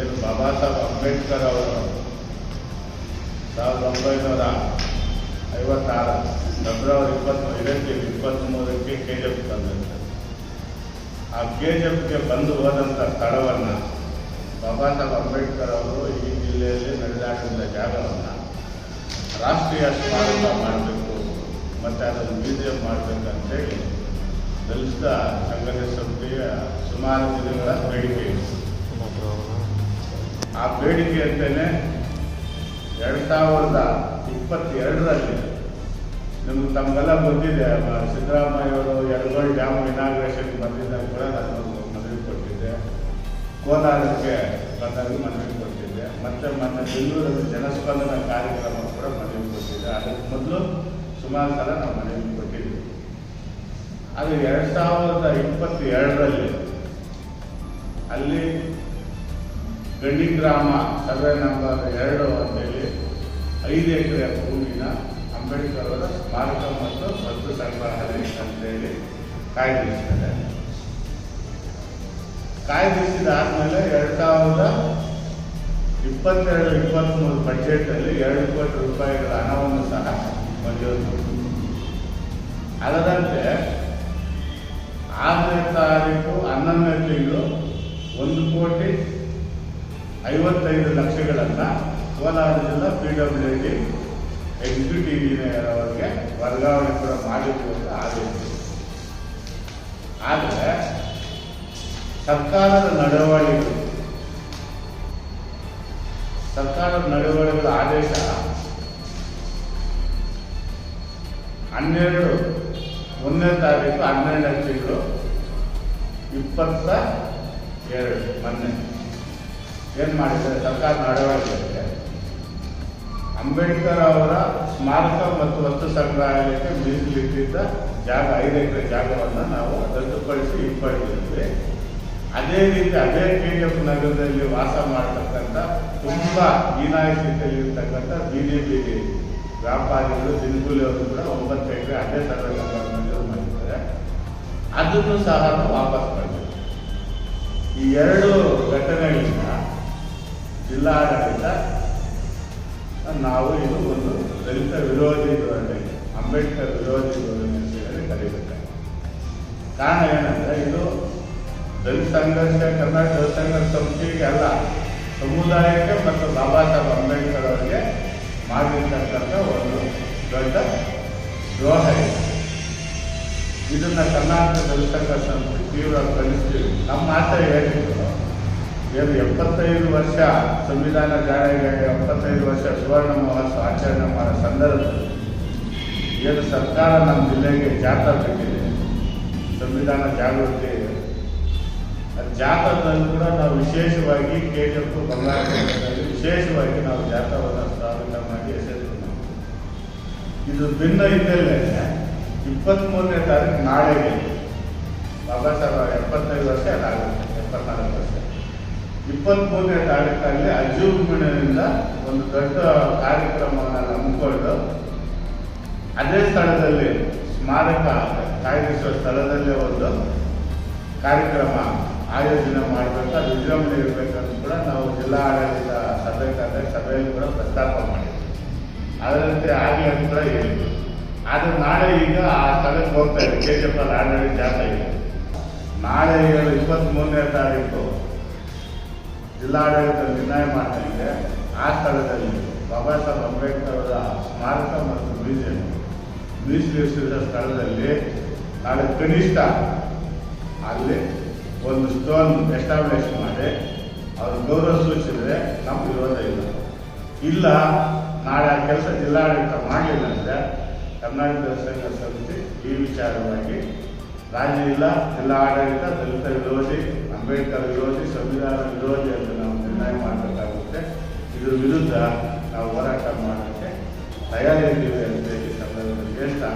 ಏನು ಬಾಬಾ ಸಾಹೇಬ್ ಅಂಬೇಡ್ಕರ್ ಅವರು ಸಾವಿರದ ಒಂಬೈನೂರ ಐವತ್ತಾರು ಫೆಬ್ರವರಿ ಇಪ್ಪತ್ತ್ ಇದಕ್ಕೆ ಇಪ್ಪತ್ತ್ಮೂರಕ್ಕೆ ಕೆ ಜಿ ಎಫ್ ತಂದಿರ್ತಾರೆ ಆ ಕೆ ಜಿ ಎಫ್ಗೆ ಬಂದು ಹೋದಂಥ ಸ್ಥಳವನ್ನು ಬಾಬಾ ಸಾಹೇಬ್ ಅಂಬೇಡ್ಕರ್ ಅವರು ಈ ಜಿಲ್ಲೆಯಲ್ಲಿ ನಡೆದಾಡಿದ ಜಾಗವನ್ನು ರಾಷ್ಟ್ರೀಯ ಸ್ಮಾರಕ ಮಾಡಬೇಕು, ಮತ್ತು ಅದನ್ನು ಮ್ಯೂಸಿಯಂ ಮಾಡಬೇಕಂತೇಳಿ ದಲಿತ ಸಂಘರ್ಷ ಸಮಿತಿಯ ಸುಮಾರು ದಿನಗಳ ಬೇಡಿಕೆ ಇದೆ. ಆ ಬೇಡಿಕೆ ಅಂತಲೇ ಎರಡು ಸಾವಿರದ ಇಪ್ಪತ್ತೆರಡರಲ್ಲಿ ನಿಮ್ಗೆ ತಮಗೆಲ್ಲ ಬಂದಿದೆ ಸಿದ್ದರಾಮಯ್ಯವರು ಎರಡುಗಳು ಡ್ಯಾಮ್ ಇನಾಗ್ರೇಷನ್ ಬಂದಿದ್ದಾಗ ಕೂಡ ನಾನು ಮನವಿ ಕೊಟ್ಟಿದ್ದೆ. ಕೋಲಾರಕ್ಕೆ ಬಂದಾಗ ಮನವಿ ಕೊಟ್ಟಿದ್ದೆ. ಮತ್ತು ಮೊನ್ನೆ ಬೆಂಗಳೂರಲ್ಲಿ ಜನಸ್ಪಂದನ ಕಾರ್ಯಕ್ರಮ ಕೂಡ ಮನವಿ ಕೊಟ್ಟಿದ್ದೆ. ಅದಕ್ಕೆ ಮೊದಲು ಸುಮಾರು ಸಲ ನಾವು ಮನವಿ ಕೊಟ್ಟಿದ್ದೆ. ಅದು ಎರಡು ಸಾವಿರದ ಇಪ್ಪತ್ತೆರಡರಲ್ಲಿ ಅಲ್ಲಿ ಗಂಡಿ ಗ್ರಾಮ ಸರ್ವೆ ನಂಬರ್ ಎರಡು ಅಂತೇಳಿ ಐದು ಎಕರೆ ಭೂಮಿನ ಅಂಬೇಡ್ಕರ್ ಅವರ ಸ್ಮಾರಕ ಮತ್ತು ವಸ್ತು ಸಂಗ್ರಹಾಲಯ ಅಂತೇಳಿ ಕಾಯ್ದಿರಿಸ್ತಾರೆ ಕಾಯ್ದಿರಿಸಿದಾದ್ಮೇಲೆ ಎರಡು ಸಾವಿರದ ಇಪ್ಪತ್ತೆರಡು, ಇಪ್ಪತ್ತ್ಮೂರು ಬಜೆಟಲ್ಲಿ ಎರಡು ಕೋಟಿ ರೂಪಾಯಿಗಳ ಹಣವನ್ನು ಸಹ ಮಂಜೂರು. ಅದರಂತೆ ಆರನೇ ತಾರೀಕು ಹನ್ನೊಂದನೇ ತಿಂಗಳು ಒಂದು ಕೋಟಿ ಐವತ್ತೈದು ಲಕ್ಷಗಳನ್ನು ಕೋಲಾರ ಜಿಲ್ಲಾ P W D executive engineer ಅವರಿಗೆ ವರ್ಗಾವಣೆ ಕೂಡ ಮಾಡಬೇಕು ಅಂತ ಆದೇಶ. ಆದರೆ ಸರ್ಕಾರದ ನಡವಳಿಕೆ ಸರ್ಕಾರದ ನಡವಳಿಕೆಗಳ ಆದೇಶ ಹನ್ನೆರಡು, ಒಂದನೇ ತಾರೀಕು ಹನ್ನೆರಡನೇ ತಿಂಗಳು ಇಪ್ಪತ್ತ ಎರಡು ಮೊನ್ನೆ. ಏನು ಮಾಡಿದ್ದಾರೆ? ಸರ್ಕಾರ ನಡವಳಿಕೆ ಅಂಬೇಡ್ಕರ್ ಅವರ ಸ್ಮಾರಕ ಮತ್ತು ವಸ್ತು ಸಂಗ್ರಹಾಲಯಕ್ಕೆ ಮೀಸಲಿಟ್ಟಿದ್ದ ಜಾಗ, ಐದು ಎಕರೆ ಜಾಗವನ್ನು ನಾವು ರದ್ದುಪಡಿಸಿ ಹಿಂಪಡೆದಿದ್ವಿ ಅದೇ ರೀತಿ, ಅದೇ ಕೆ ಜಿ ಎಫ್ ನಗರದಲ್ಲಿ ವಾಸ ಮಾಡತಕ್ಕಂಥ ತುಂಬ ಹೀನಾಯ ಬಿ ಜೆ ಪಿ ವ್ಯಾಪಾರಿಗಳು ದಿನಗೂಲಿಯವರು ಕೂಡ ಒಂಬತ್ತು ಎಕರೆ ಅದೇ ಸರ್ವೆ ಅದನ್ನು ಸಹ ನಾವು ವಾಪಸ್ ಮಾಡಿದ್ವಿ ಈ ಎರಡು ಜಿಲ್ಲಾಡಳಿತ ನಾವು ಇದು ಒಂದು ದಲಿತ ವಿರೋಧಿ ಧೋರಣೆ ಅಂಬೇಡ್ಕರ್ ವಿರೋಧಿ ಧೋರಣೆ ಅಂತ ಹೇಳಿ ಕರೀಬೇಕಾಗುತ್ತೆ ಕಾರಣ ಏನಂದ್ರೆ, ಇದು ದಲಿತ ಸಂಘರ್ಷ, ಕರ್ನಾಟಕ ದಲಿತ ಸಂಘರ್ಷ ಸಂಸ್ಥೆಗೆ ಅಲ್ಲ, ಸಮುದಾಯಕ್ಕೆ ಮತ್ತು ಬಾಬಾ ಸಾಹೇಬ್ ಅಂಬೇಡ್ಕರ್ ಅವರಿಗೆ ಮಾಡಿರ್ತಕ್ಕಂಥ ಒಂದು ದೊಡ್ಡ ದ್ರೋಹ ಇದೆ. ಇದನ್ನ ಕರ್ನಾಟಕ ದಲಿತ ಸಂಘರ್ಷ ತೀವ್ರ ಕಲಿಸ್ತೀವಿ ನಮ್ಮ ಆಶಯ ಏನಿತ್ತು ಏನು ಎಪ್ಪತ್ತೈದು ವರ್ಷ ಸಂವಿಧಾನ ಜಾರಿಗೆ ಎಪ್ಪತ್ತೈದು ವರ್ಷ ಸುವರ್ಣ ಮಹೋತ್ಸವ ಆಚರಣೆ ಮಾಡೋ ಸಂದರ್ಭದಲ್ಲಿ ಏನು ಸರ್ಕಾರ ನಮ್ಮ ಜಿಲ್ಲೆಗೆ ಜಾಥಾ ಬೇಕಿದೆ ಸಂವಿಧಾನ ಜಾಗೃತಿ ಜಾಥಾದಲ್ಲಿ ಕೂಡ ನಾವು ವಿಶೇಷವಾಗಿ ಕೆ ಜಿ ಎಫ್ ವಿಶೇಷವಾಗಿ ನಾವು ಜಾಥಾವನ್ನು ಸ್ಥಾಪಿತ ಮಾಡಿ ಹೆಸರು ಇದು ಭಿನ್ನ ಹಿನ್ನೆಲೆ ಇಪ್ಪತ್ತ್ಮೂರನೇ ತಾರೀಕು ನಾಳೆಗೆ, ಬಾಬಾ ಸಾಹೇಬ್ ಎಪ್ಪತ್ತೈದು ವರ್ಷ ಅದಾಗುತ್ತೆ. ಇಪ್ಪತ್ತ್ಮೂರನೇ ತಾರೀಕಲ್ಲಿ ಅಜೂಬ್ಮಿನಿಂದ ಒಂದು ದೊಡ್ಡ ಕಾರ್ಯಕ್ರಮವನ್ನು ಹಮ್ಮಿಕೊಂಡು ಅದೇ ಸ್ಥಳದಲ್ಲಿ ಸ್ಮಾರಕ, ಕಾಯ್ದಿರಿಸುವ ಸ್ಥಳದಲ್ಲೇ ಒಂದು ಕಾರ್ಯಕ್ರಮ ಆಯೋಜನೆ ಮಾಡಬೇಕು. ಅದು ವಿಜೃಂಭಣೆ ಇರಬೇಕಂತ ಕೂಡ ನಾವು ಜಿಲ್ಲಾ ಆಡಳಿತ ಸಭೆ ಕರೆದ ಸಭೆಯಲ್ಲಿ ಕೂಡ ಪ್ರಸ್ತಾಪ ಮಾಡಿದ್ವಿ. ಅದರಂತೆ ಆಗಲಿ ಅಂತ ಕೂಡ ಹೇಳಿದ್ವಿ. ಆದರೆ ನಾಳೆ ಈಗ ಆ ಸ್ಥಳಕ್ಕೆ ಹೋಗ್ತಾ ಇದೆ ಕೆ ಜಿ ಎಫ್ ಆಡಳಿತ ಇದೆ. ನಾಳೆ ಏಳು ಇಪ್ಪತ್ತ್ಮೂರನೇ ತಾರೀಕು. ಜಿಲ್ಲಾಡಳಿತ ನಿರ್ಣಯ ಮಾಡಿದಂತೆ ಆ ಸ್ಥಳದಲ್ಲಿ ಬಾಬಾ ಸಾಹೇಬ್ ಅಂಬೇಡ್ಕರ್ ಅವರ ಸ್ಮಾರಕ ಮತ್ತು ಮ್ಯೂಸಿಯಂ ಮೀಸಲಿರಿಸಿದ ಸ್ಥಳದಲ್ಲಿ ನಾಳೆ ಕನಿಷ್ಠ ಅಲ್ಲಿ ಒಂದು ಸ್ಟೋನ್ ಎಸ್ಟಾಬ್ಲಿಷ್ ಮಾಡಿ ಅವರು ಗೌರವ ಸೂಚಿಸಿದ್ರೆ ನಮ್ಮ ವಿರೋಧ ಇಲ್ಲ. ಇಲ್ಲ, ನಾಳೆ ಆ ಕೆಲಸ ಜಿಲ್ಲಾಡಳಿತ ಮಾಡಲಿಲ್ಲ ಅಂದರೆ ಕರ್ನಾಟಕ ಸಂಘ ಸಮಿತಿ ಈ ವಿಚಾರವಾಗಿ ರಾಜ್ಯ ಇಲ್ಲ. ಜಿಲ್ಲಾಡಳಿತ ದಲಿತ ವಿರೋಧಿ ಅಂಬೇಡ್ಕರ್ ವಿರೋಧಿ ಸಂವಿಧಾನ ವಿರೋಧಿ ಅಂತ ನಾವು ನಿರ್ಣಯ ಮಾಡಬೇಕಾಗುತ್ತೆ. ಇದ್ರ ವಿರುದ್ಧ ನಾವು ಹೋರಾಟ ಮಾಡೋಕ್ಕೆ ತಯಾರಿದ್ದೀವಿ ಅಂತ ಹೇಳಿ ಸಂದರ್ಭದಲ್ಲಿ ಹೇಳ್ತಾ